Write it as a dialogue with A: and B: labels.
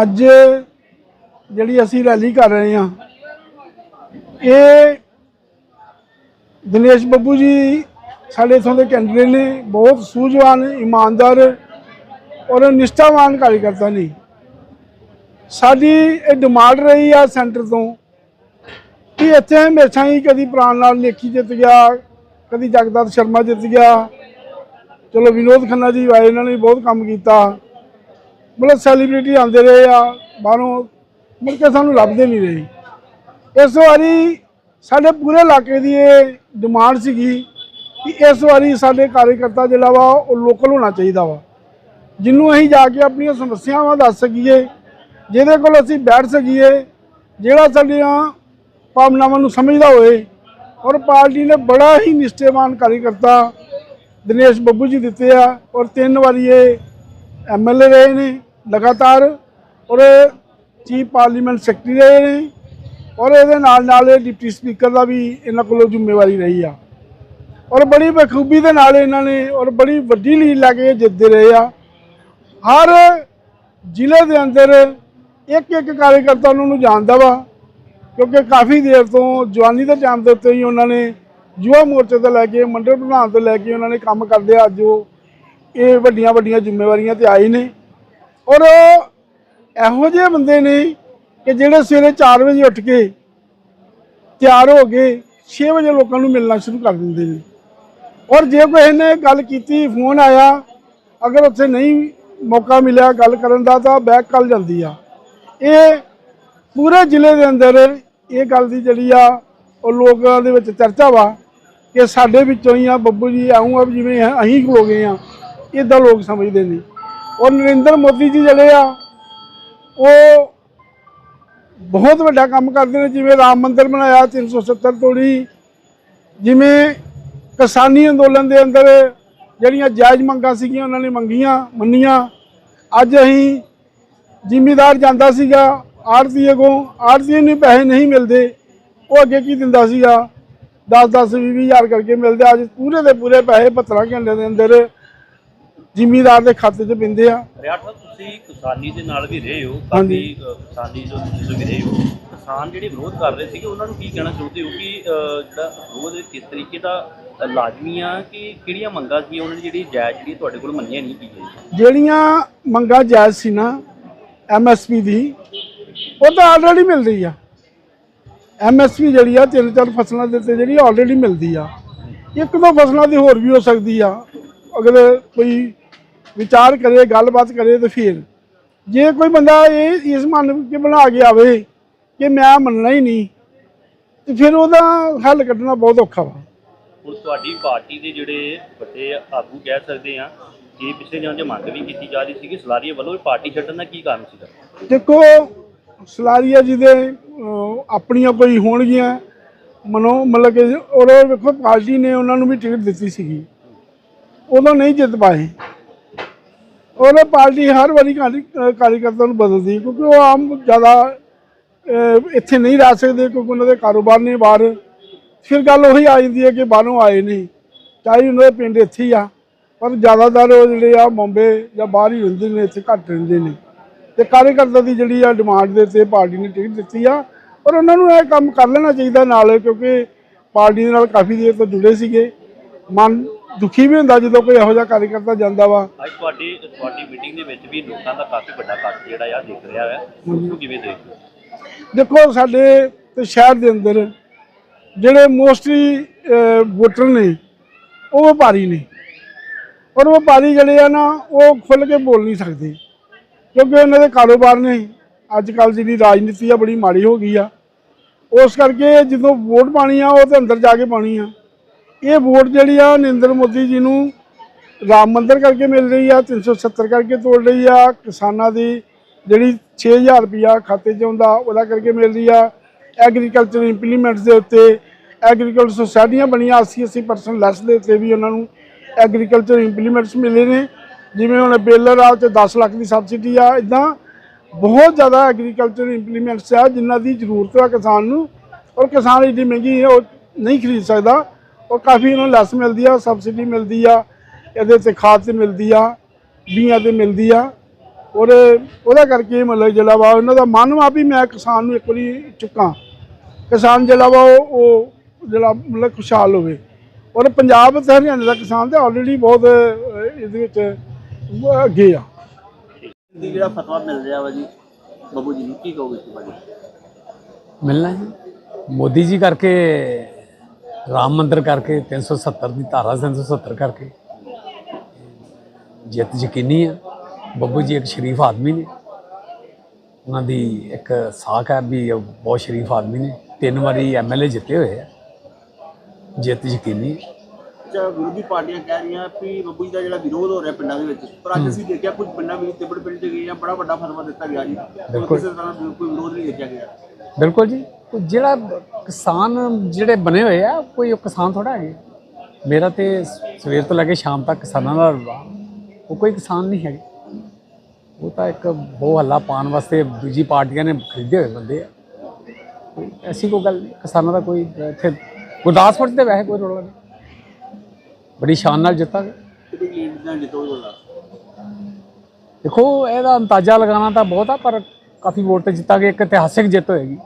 A: ਅੱਜ ਜਿਹੜੀ ਅਸੀਂ ਰੈਲੀ ਕਰ ਰਹੇ ਹਾਂ, ਇਹ ਦਿਨੇਸ਼ ਬੱਬੂ ਜੀ ਸਾਡੇ ਇਥੋਂ ਦੇ ਕੈਂਡੀਡੇਟ ਨੇ, ਬਹੁਤ ਸੂਝਵਾਨ, ਇਮਾਨਦਾਰ ਔਰ ਨਿਸ਼ਠਾਵਾਨ ਕਾਰਜਕਰਤਾ ਨੇ। ਸਾਡੀ ਇਹ ਡਿਮਾਂਡ ਰਹੀ ਆ ਸੈਂਟਰ ਤੋਂ ਕਿ ਇੱਥੇ ਹਮੇਸ਼ਾ ਹੀ ਕਦੀ ਪ੍ਰਾਣ ਨਾਲ ਲੇਖੀ ਜਿੱਤ ਗਿਆ, ਕਦੀ ਜਗਦਾਤ ਸ਼ਰਮਾ ਜਿੱਤ ਗਿਆ। ਚਲੋ ਵਿਨੋਦ ਖੰਨਾ ਜੀ ਆਏ, ਇਹਨਾਂ ਨੇ ਬਹੁਤ ਕੰਮ ਕੀਤਾ। ਮਤਲਬ ਸੈਲੀਬ੍ਰਿਟੀ ਆਉਂਦੇ ਰਹੇ ਆ, ਬਾਹਰੋਂ ਮੁੜ ਕੇ ਸਾਨੂੰ ਲੱਭਦੇ ਨਹੀਂ ਰਹੇ। ਇਸ ਵਾਰੀ ਸਾਡੇ ਪੂਰੇ ਇਲਾਕੇ ਦੀ ਇਹ ਡਿਮਾਂਡ ਸੀਗੀ ਕਿ ਇਸ ਵਾਰੀ ਸਾਡੇ ਕਾਰਜਕਰਤਾ ਜਿਹੜਾ ਵਾ, ਉਹ ਲੋਕਲ ਹੋਣਾ ਚਾਹੀਦਾ ਵਾ। ਜਿਹਨੂੰ ਅਸੀਂ ਜਾ ਕੇ ਆਪਣੀਆਂ ਸਮੱਸਿਆਵਾਂ ਦੱਸ ਸਕੀਏ, ਜਿਹਦੇ ਕੋਲ ਅਸੀਂ ਬੈਠ ਸਕੀਏ, ਜਿਹੜਾ ਸਾਡੀਆਂ ਭਾਵਨਾਵਾਂ ਨੂੰ ਸਮਝਦਾ ਹੋਏ। ਔਰ ਪਾਰਟੀ ਨੇ ਬੜਾ ਹੀ ਨਿਸ਼ਚੇਵਾਨ ਕਾਰਜਕਰਤਾ ਦਿਨੇਸ਼ ਬੱਬੂ ਜੀ ਦਿੱਤੇ ਆ, ਔਰ ਤਿੰਨ ਵਾਰੀ ਇਹ ਐਮਐਲਏ ਰਹੇ ਨੇ। ਲਗਾਤਾਰ ਔਰ ਚੀਫ ਪਾਰਲੀਮੈਂਟ ਸੈਕਟਰੀ ਰਹੇ ਨੇ ਔਰ ਇਹਦੇ ਨਾਲ ਨਾਲ ਇਹ ਡਿਪਟੀ ਸਪੀਕਰ ਦਾ ਵੀ ਇਹਨਾਂ ਕੋਲੋਂ ਜ਼ਿੰਮੇਵਾਰੀ ਰਹੀ ਆ। ਔਰ ਬੜੀ ਬਖੂਬੀ ਦੇ ਨਾਲ ਇਹਨਾਂ ਨੇ ਔਰ ਬੜੀ ਵੱਡੀ ਲੀਡ ਲੈ ਕੇ ਜਿੱਤਦੇ ਰਹੇ ਆ। ਹਰ ਜ਼ਿਲ੍ਹੇ ਦੇ ਅੰਦਰ ਇੱਕ ਇੱਕ ਕਾਰਜਕਰਤਾ ਉਹਨਾਂ ਨੂੰ ਜਾਣਦਾ ਵਾ, ਕਿਉਂਕਿ ਕਾਫੀ ਦੇਰ ਤੋਂ ਜਵਾਨੀ ਦੇ ਟਾਈਮ ਦੇ ਉੱਤੇ ਹੀ ਉਹਨਾਂ ਨੇ ਯੁਵਾ ਮੋਰਚੇ ਤੋਂ ਲੈ ਕੇ ਮੰਡਲ ਪ੍ਰਧਾਨ ਤੋਂ ਲੈ ਕੇ ਉਹਨਾਂ ਨੇ ਕੰਮ ਕਰਦੇ ਆ, ਅੱਜ ਉਹ ਇਹ ਵੱਡੀਆਂ ਵੱਡੀਆਂ ਜ਼ਿੰਮੇਵਾਰੀਆਂ ਤੇ ਆਏ ਨੇ। ਔਰ ਇਹੋ ਜਿਹੇ ਬੰਦੇ ਨੇ ਕਿ ਜਿਹੜੇ ਸਵੇਰੇ 4 ਵਜੇ ਉੱਠ ਕੇ ਤਿਆਰ ਹੋ ਕੇ 6 ਵਜੇ ਲੋਕਾਂ ਨੂੰ ਮਿਲਣਾ ਸ਼ੁਰੂ ਕਰ ਦਿੰਦੇ ਨੇ। ਔਰ ਜੇ ਕੋਈ ਇਹਨੇ ਗੱਲ ਕੀਤੀ, ਫੋਨ ਆਇਆ, ਅਗਰ ਉੱਥੇ ਨਹੀਂ ਮੌਕਾ ਮਿਲਿਆ ਗੱਲ ਕਰਨ ਦਾ, ਤਾਂ ਬੈਕ ਕੱਲ ਜਾਂਦੀ ਆ। ਇਹ ਪੂਰੇ ਜ਼ਿਲ੍ਹੇ ਦੇ ਅੰਦਰ ਇਹ ਗੱਲ ਦੀ ਜਿਹੜੀ ਆ, ਉਹ ਲੋਕਾਂ ਦੇ ਵਿੱਚ ਚਰਚਾ ਵਾ ਕਿ ਸਾਡੇ ਵਿੱਚੋਂ ਹੀ ਆ, ਬੱਬੂ ਜੀ ਆਉਂ ਆ, ਜਿਵੇਂ ਅਸੀਂ ਖਲੋ ਗਏ ਆ, ਇਦਾਂ ਲੋਕ ਸਮਝਦੇ ਨੇ। ਔਰ ਨਰਿੰਦਰ ਮੋਦੀ ਜੀ ਜਿਹੜੇ ਆ, ਉਹ ਬਹੁਤ ਵੱਡਾ ਕੰਮ ਕਰਦੇ ਨੇ, ਜਿਵੇਂ ਰਾਮ ਮੰਦਿਰ ਬਣਾਇਆ 370 ਤੋੜੀ ਜਿਵੇਂ ਕਿਸਾਨੀ ਅੰਦੋਲਨ ਦੇ ਅੰਦਰ ਜਿਹੜੀਆਂ ਜਾਇਜ਼ ਮੰਗਾਂ ਸੀਗੀਆਂ, ਉਹਨਾਂ ਨੇ ਮੰਗੀਆਂ, ਮੰਨੀਆਂ। ਅੱਜ ਅਸੀਂ ਜ਼ਿਮੀਦਾਰ ਜਾਂਦਾ ਸੀਗਾ ਆੜਤੀਏ ਕੋ ਆੜਤੀਏ ਨੂੰ ਪੈਸੇ ਨਹੀਂ ਮਿਲਦੇ, ਉਹ ਅੱਗੇ ਕੀ ਦਿੰਦਾ ਸੀਗਾ? 10 10 20 ਹਜ਼ਾਰ ਕਰਕੇ ਮਿਲਦੇ ਅੱਜ ਪੂਰੇ ਦੇ ਪੂਰੇ ਪੈਸੇ 72 ਘੰਟੇ ਦੇ ਅੰਦਰ ਜ਼ਿਮੀਦਾਰ ਦੇ ਖਾਤੇ 'ਚ ਪੈਂਦੇ ਆ।
B: ਰਿਆੜ ਸਾਹਿਬ ਤੁਸੀਂ ਕਿਸਾਨੀ ਦੇ ਨਾਲ ਵੀ ਰਹੇ ਹੋ
A: ਹਾਂਜੀ।
B: ਕਾਫੀ ਅ, ਕਿਸਾਨੀ ਜੋ ਤੁਸੀਂ ਵੀ ਰਹੇ ਹੋ ਕਿਸਾਨ ਜਿਹੜੇ ਵਿਰੋਧ ਕਰ ਰਹੇ ਸੀਗੇ ਉਹਨਾਂ ਨੂੰ ਕੀ ਕਹਿਣਾ ਚਾਹੁੰਦੇ ਹੋ ਕਿ ਅ, ਜਿਹੜਾ ਵਿਰੋਧ ਕਿਸ ਤਰੀਕੇ ਦਾ ਅ, ਲਾਜ਼ਮੀ ਆ ਕਿ ਕਿਹੜੀਆਂ ਮੰਗਾਂ ਸੀ ਉਹਨਾਂ ਦੀ ਜਿਹੜੀ ਜਾਇਜ਼ ਜਿਹੜੀ ਤੁਹਾਡੇ ਕੋਲ ਮੰਨੀਆਂ ਨਹੀਂ ਗਈਆਂ?
A: ਜਿਹੜੀਆਂ ਮੰਗਾਂ ਜਾਇਜ਼ ਸੀ ਨਾ ਐਮਐਸਪੀ ਦੀ ਉਹ ਤਾਂ ਆਲਰੇਡੀ ਮਿਲ ਰਹੀ ਆ। ਐਮਐਸਪੀ ਜਿਹੜੀ ਆ ਤਿੰਨ ਚਾਰ ਫਸਲਾਂ ਦੇ ਉੱਤੇ ਜਿਹੜੀ ਆਲਰੇਡੀ ਮਿਲਦੀ ਆ। ਇੱਕ ਦੋ ਫਸਲਾਂ ਦੀ ਹੋਰ ਵੀ ਹੋ ਸਕਦੀ ਆ। ਅਗਰ ਕੋਈ ਵਿਚਾਰ ਕਰੇ ਗੱਲਬਾਤ ਕਰੇ ਤੇ ਫਿਰ। ਜੇ ਕੋਈ ਬੰਦਾ ਇਹ ਇਸ ਮਨ ਕੇ ਬਣਾ ਕੇ ਆਵੇ ਕਿ ਮੈਂ ਮੰਨਣਾ ਹੀ ਨਹੀਂ ਤੇ ਫਿਰ ਉਹਦਾ ਹੱਲ ਕੱਢਣਾ ਬਹੁਤ ਔਖਾ ਵਾ।
B: ਹੁਣ ਤੁਹਾਡੀ ਪਾਰਟੀ ਦੇ ਜਿਹੜੇ ਵੱਡੇ ਆਗੂ ਕਹਿ ਸਕਦੇ ਆ ਕਿ ਪਿਛਲੇ ਦਿਨਾਂ 'ਚ ਮੰਗ ਵੀ ਕੀਤੀ ਜਾ ਰਹੀ ਸੀ ਕਿ ਸਲਾਰੀਆ ਵੱਲੋਂ ਪਾਰਟੀ ਛੱਡਣ ਦਾ ਕੀ ਕਾਰਨ ਸੀਗਾ?
A: ਦੇਖੋ ਸਲਾਰੀਆ ਜੀ ਦੇ ਆਪਣੀਆਂ ਕੋਈ ਹੋਣਗੀਆਂ ਮਨੋ ਮਤਲਬ ਕਿ ਔਰ ਵੇਖੋ ਪਾਰਟੀ ਨੇ ਉਹਨਾਂ ਨੂੰ ਵੀ ਟਿਕਟ ਦਿੱਤੀ ਸੀਗੀ। ਉਦੋਂ ਨਹੀਂ ਜਿੱਤ ਪਾਏ। ਔਰ ਪਾਰਟੀ ਹਰ ਵਾਰੀ ਕਾਰੀ- ਕਾਰਜਕਰਤਾ ਨੂੰ ਬਦਲਦੀ ਕਿਉਂਕਿ ਉਹ ਆਮ ਜ਼ਿਆਦਾ ਇੱਥੇ ਨਹੀਂ ਰਹਿ ਸਕਦੇ, ਕਿਉਂਕਿ ਉਹਨਾਂ ਦੇ ਕਾਰੋਬਾਰ ਨੇ ਬਾਹਰ। ਫਿਰ ਗੱਲ ਉਹੀ ਆ ਜਾਂਦੀ ਹੈ ਕਿ ਬਾਹਰੋਂ ਆਏ ਨਹੀਂ। ਚਾਹੇ ਉਹਨਾਂ ਦੇ ਪਿੰਡ ਇੱਥੇ ਹੀ ਆ, ਪਰ ਜ਼ਿਆਦਾਤਰ ਉਹ ਜਿਹੜੇ ਆ ਬੰਬੇ ਜਾਂ ਬਾਹਰ ਹੀ ਰਹਿੰਦੇ ਨੇ, ਇੱਥੇ ਘੱਟ ਰਹਿੰਦੇ ਨੇ। ਤੇ ਕਾਰਜਕਰਤਾ ਦੀ ਜਿਹੜੀ ਆ ਡਿਮਾਂਡ ਦੇ ਤੇ ਪਾਰਟੀ ਨੇ ਟਿਕਟ ਦਿੱਤੀ ਆ ਔਰ ਉਹਨਾਂ ਨੂੰ ਇਹ ਕੰਮ ਕਰ ਲੈਣਾ ਚਾਹੀਦਾ ਨਾਲ, ਕਿਉਂਕਿ ਪਾਰਟੀ ਦੇ ਨਾਲ ਕਾਫੀ ਦੇਰ ਤੋਂ ਜੁੜੇ ਸੀਗੇ। ਮਨ ਦੁਖੀ ਵੀ ਹੁੰਦਾ ਜਦੋਂ ਕੋਈ ਇਹੋ ਜਿਹਾ ਕਾਰਜਕਰਤਾ ਜਾਂਦਾ ਵਾ।
B: ਅੱਜ ਤੁਹਾਡੀ ਤੁਹਾਡੀ ਮੀਟਿੰਗ ਦੇ ਵਿੱਚ ਵੀ ਲੋਕਾਂ ਦਾ ਕਾਫੀ ਵੱਡਾ ਇਕੱਠ ਜਿਹੜਾ ਆ ਦਿਖ ਰਿਹਾ ਹੈ ਉਸ ਨੂੰ ਕਿਵੇਂ ਦੇਖਦੇ ਹੋ?
A: ਦੇਖੋ ਸਾਡੇ ਤੇ ਸ਼ਹਿਰ ਦੇ ਅੰਦਰ ਜਿਹੜੇ ਮੋਸਟਲੀ ਵੋਟਰ ਨੇ ਉਹ ਵਪਾਰੀ ਨੇ। ਔਰ ਵਪਾਰੀ ਜਿਹੜੇ ਆ ਨਾ ਉਹ ਖੁੱਲ ਕੇ ਬੋਲ ਨਹੀਂ ਸਕਦੇ। ਕਿਉਂਕਿ ਉਹਨਾਂ ਦੇ ਕਾਰੋਬਾਰ ਨੇ। ਅੱਜ ਕੱਲ ਜਿਹੜੀ ਰਾਜਨੀਤੀ ਆ ਬੜੀ ਮਾੜੀ ਹੋ ਗਈ ਆ। ਉਸ ਕਰਕੇ ਜਦੋਂ ਵੋਟ ਪਾਣੀ ਆ ਉਹ ਤੇ ਅੰਦਰ ਜਾ ਕੇ ਪਾਣੀ ਆ। ਇਹ ਵੋਟ ਜਿਹੜੀ ਆ ਨਰਿੰਦਰ ਮੋਦੀ ਜੀ ਨੂੰ ਰਾਮ ਮੰਦਰ ਕਰਕੇ ਮਿਲ ਰਹੀ ਆ 370 ਕਰਕੇ ਤੋੜ ਰਹੀ ਆ, ਕਿਸਾਨਾਂ ਦੀ ਜਿਹੜੀ 6000 ਰੁਪਿਆ ਖਾਤੇ 'ਚ ਆਉਂਦਾ, ਉਹਦਾ ਕਰਕੇ ਮਿਲ ਰਹੀ ਆ। ਐਗਰੀਕਲਚਰ ਇੰਪਲੀਮੈਂਟਸ ਦੇ ਉੱਤੇ, ਐਗਰੀਕਲਚਰ ਸੁਸਾਇਟੀਆਂ ਬਣੀਆਂ 80 80% ਲੈਸ ਦੇ ਉੱਤੇ ਵੀ ਉਹਨਾਂ ਨੂੰ ਐਗਰੀਕਲਚਰ ਇੰਪਲੀਮੈਂਟਸ ਮਿਲੇ ਨੇ। ਜਿਵੇਂ ਹੁਣ ਬੇਲਰ ਆ ਤੇ 10 ਲੱਖ ਦੀ ਸਬਸਿਡੀ ਆ ਇਦਾਂ ਬਹੁਤ ਜ਼ਿਆਦਾ ਐਗਰੀਕਲਚਰ ਇੰਪਲੀਮੈਂਟਸ ਆ, ਜਿਨ੍ਹਾਂ ਦੀ ਜ਼ਰੂਰਤ ਆ ਕਿਸਾਨ ਨੂੰ, ਔਰ ਕਿਸਾਨ ਏਡੀ ਮਹਿੰਗੀ ਉਹ ਨਹੀਂ ਖਰੀਦ ਸਕਦਾ। ਔਰ ਕਾਫੀ ਉਹਨਾਂ ਨੂੰ ਲੈਸ ਮਿਲਦੀ ਆ ਸਬਸਿਡੀ ਮਿਲਦੀ ਆ ਇਹਦੇ ਤੇ ਖਾਦ ਤੇ ਮਿਲਦੀ ਆ ਬੀਆਂ ਤੇ ਮਿਲਦੀ ਆ। ਔਰ ਉਹਦਾ ਕਰਕੇ ਮਤਲਬ ਜਿਹੜਾ ਵਾ ਉਹਨਾਂ ਦਾ ਮਨ ਵਾ ਵੀ ਮੈਂ ਕਿਸਾਨ ਨੂੰ ਇੱਕ ਵਾਰੀ ਚੁੱਕਾਂ। ਕਿਸਾਨ ਜਿਹੜਾ ਵਾ ਉਹ ਉਹ ਜਿਹੜਾ ਮਤਲਬ ਖੁਸ਼ਹਾਲ ਹੋਵੇ। ਔਰ ਪੰਜਾਬ ਤੇ ਹਰਿਆਣਾ ਦਾ ਕਿਸਾਨ ਤੇ ਆਲਰੇਡੀ ਬਹੁਤ ਇਹਦੇ ਵਿੱਚ ਅੱਗੇ ਆ।
B: ਦੀ ਜਿਹੜਾ ਫਤਵਾ ਮਿਲ ਰਿਹਾ ਵਾ ਜੀ ਬੱਬੂ ਜੀ ਨੂੰ ਕੀ ਕਹੋਗੇ ਇਸ ਬਾਰੇ?
C: ਮਿਲਣਾ ਜੀ। ਮੋਦੀ ਜੀ ਕਰਕੇ ਰਾਮ ਮੰਦਿਰ ਕਰਕੇ 370 ਦੀ ਧਾਰਾ 370 ਕਰਕੇ। ਜਿੱਤ ਯਕੀਨੀ ਆ। ਬੱਬੂ ਜੀ ਇੱਕ ਸ਼ਰੀਫ ਆਦਮੀ ਨੇ। ਉਹਨਾਂ ਦੀ ਇੱਕ ਸਾਖ ਹੈ ਵੀ ਬਹੁਤ ਸ਼ਰੀਫ ਆਦਮੀ ਨੇ। ਤਿੰਨ ਵਾਰੀ ਐਮਐਲਏ ਜਿੱਤੇ ਹੋਏ ਆ। ਜਿੱਤ ਯਕੀਨੀ ਹੈ।
D: ਵਿਰੋਧੀ ਪਾਰਟੀਆਂ ਕਹਿ ਰਹੀਆਂ ਵੀ ਬੱਬੂ ਜੀ ਦਾ ਜਿਹੜਾ ਵਿਰੋਧ ਹੋ ਰਿਹਾ ਪਿੰਡਾਂ ਦੇ ਵਿੱਚ ਪਰ ਅੱਜ ਅਸੀਂ ਦੇਖਿਆ ਕੁਝ ਪਿੰਡਾਂ ਵਿੱਚ ਤਿੱਬੜ ਪਿੰਡ ਚ ਗਏ ਆ ਬੜਾ ਵੱਡਾ ਫਤਵਾ ਦਿੱਤਾ ਗਿਆ ਜੀ।
C: ਬਿਲਕੁਲ।
D: ਕਿਸੇ ਤਰ੍ਹਾਂ ਦਾ ਕੋਈ ਵਿਰੋਧ ਨਹੀਂ ਦੇਖਿਆ ਗਿਆ।
C: ਬਿਲਕੁਲ ਜੀ। ਜਿਹੜਾ ਕਿਸਾਨ ਜਿਹੜੇ ਬਣੇ ਹੋਏ ਆ ਕੋਈ ਉਹ ਕਿਸਾਨ ਥੋੜਾ ਹੈਗੇ। ਮੇਰਾ ਤੇ ਸਵੇਰ ਤੋਂ ਲੈ ਕੇ ਸ਼ਾਮ ਤੱਕ ਕਿਸਾਨਾਂ ਦਾ ਵਿਵਹਾਰ। ਉਹ ਕੋਈ ਕਿਸਾਨ ਨਹੀਂ ਹੈਗੇ। ਉਹ ਤਾਂ ਇੱਕ ਬਹੁ ਹੱਲਾ ਪਾਉਣ ਵਾਸਤੇ ਦੂਜੀ ਪਾਰਟੀਆਂ ਨੇ ਖਰੀਦੇ ਹੋਏ ਬੰਦੇ ਆ। ਕੋਈ ਐਸੀ ਕੋਈ ਗੱਲ ਨਹੀਂ। ਕਿਸਾਨਾਂ ਦਾ ਕੋਈ ਇੱਥੇ ਗੁਰਦਾਸਪੁਰ 'ਚ ਤੇ ਵੈਸੇ ਕੋਈ ਰੋਲਾ ਨਹੀਂ। ਬੜੀ ਸ਼ਾਨ ਨਾਲ ਜਿੱਤਾਂਗੇ
D: ਕਿਤੇ ਲੀਡ ਨਾਲ ਜਿੱਤੋਗੇ ਬੋਲਾ
C: ਦੇਖੋ ਇਹਦਾ ਅੰਦਾਜ਼ਾ ਲਗਾਉਣਾ ਤਾਂ ਬਹੁਤ ਆ ਪਰ ਕਾਫੀ ਵੋਟ ਤੇ ਜਿੱਤਾਂਗੇ ਇੱਕ ਇਤਿਹਾਸਿਕ ਜਿੱਤ ਹੋਏਗੀ।